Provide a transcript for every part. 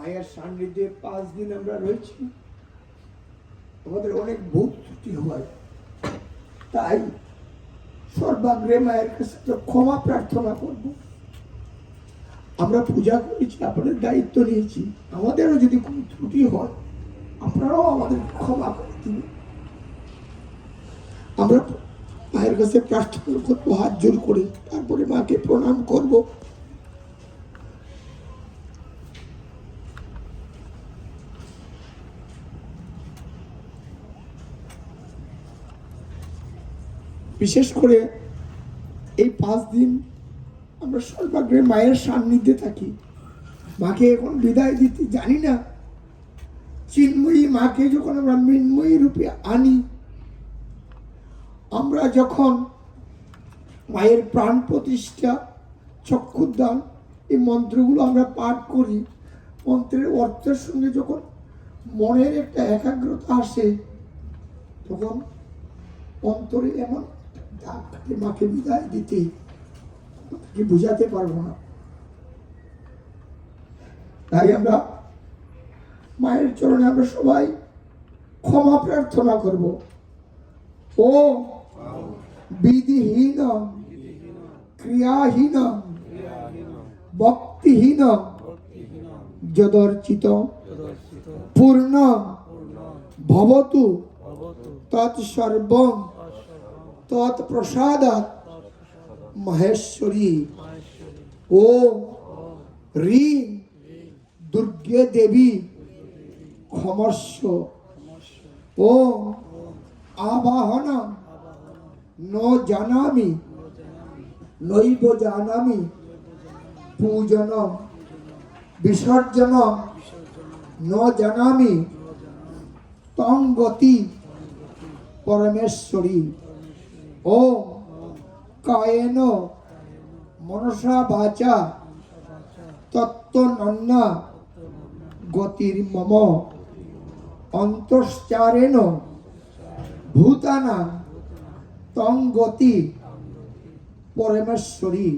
মায়ের সান্নিধ্যে পাঁচ দিন আমরা রয়েছি। আমাদের অনেক ভুল ত্রুটি হয়। তাই সর্বাগ্রে মায়ের কাছে তো ক্ষমা প্রার্থনা করব। আমরা পূজা করেছি, আপনাদের দায়িত্ব নিয়েছি। আমাদেরও যদি কোনো ত্রুটি হয়, আপনারাও আমাদের ক্ষমা করে দিন। আমরা মায়ের কাছে প্রার্থনা করব, হাত জোর করে তারপরে মাকে প্রণাম করব। বিশেষ করে এই পাঁচ দিন আমরা সর্বাগ্রে মায়ের সান্নিধ্যে থাকি। মাকে এখন বিদায় দিতে জানি না। চিন্ময়ী মাকে যখন আমরা মৃন্ময়ী রূপে আনি, আমরা যখন মায়ের প্রাণ প্রতিষ্ঠা, চক্ষুদান এই মন্ত্রগুলো আমরা পাঠ করি, মন্ত্রের অর্থের সঙ্গে যখন মনের একটা একাগ্রতা আসে, তখন অন্তরে এমন দাগ মাকে বিদায় দিতে কি বুঝাতে পারব না। তাই আমরা মায়ের চরণে আমরা সবাই ক্ষমা প্রার্থনা করব। ও বিধিহীন ক্রিয়াহীন ভক্তিহীন যদর্চিত পূর্ণ ভবতু তৎসর্বং তৎপ্রসাদাৎ মহেশ্বরী। ও রিং দুর্গে দেবী ক্ষমস্ব ও আবাহন ন জানামি, নৈব জানামি পূজন বিসর্জন ন জানামি তং গতি পরমেশ্বরী। ও কায়েন মনসা বাচা তত্ত্বনন্না গতির মম অন্তশ্চারেণ ভূতানা তং গতি পরমেশ্বরী।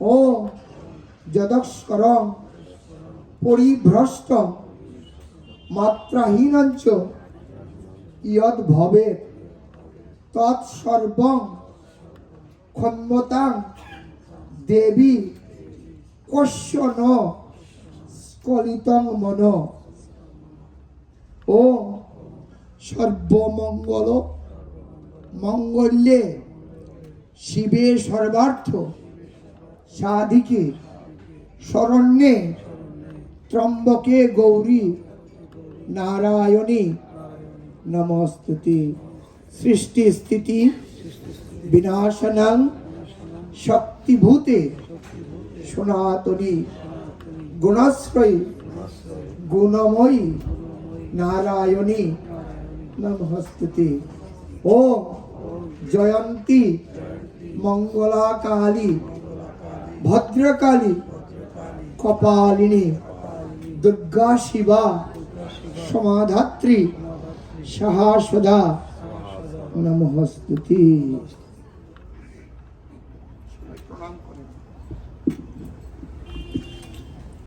ও যদস্কর পরিভ্রষ্ট মাত্রাহীনঞ্চ ইয়দ ভবে তৎসর্বং ক্ষমতাং দেবী কস্য ন স্কলিতং মন। ও সর্বমঙ্গল মঙ্গল্যে শিবে সর্বার্থ সাধিকে শরণ্যে ত্রম্বকে গৌরী নারায়ণী নমস্তুতি। সৃষ্টি স্থিতি বিনাশনাং শক্তিভূতে সনাতনী গুণাশ্রয়ী গুণময়ী নারায়ণী নমস্তুতি। ও জয়ন্তী মঙ্গলা কালী ভদ্রকালী কপালিনী দুর্গা শিবা সমাধাত্রী সহাসদা নমস্তুতি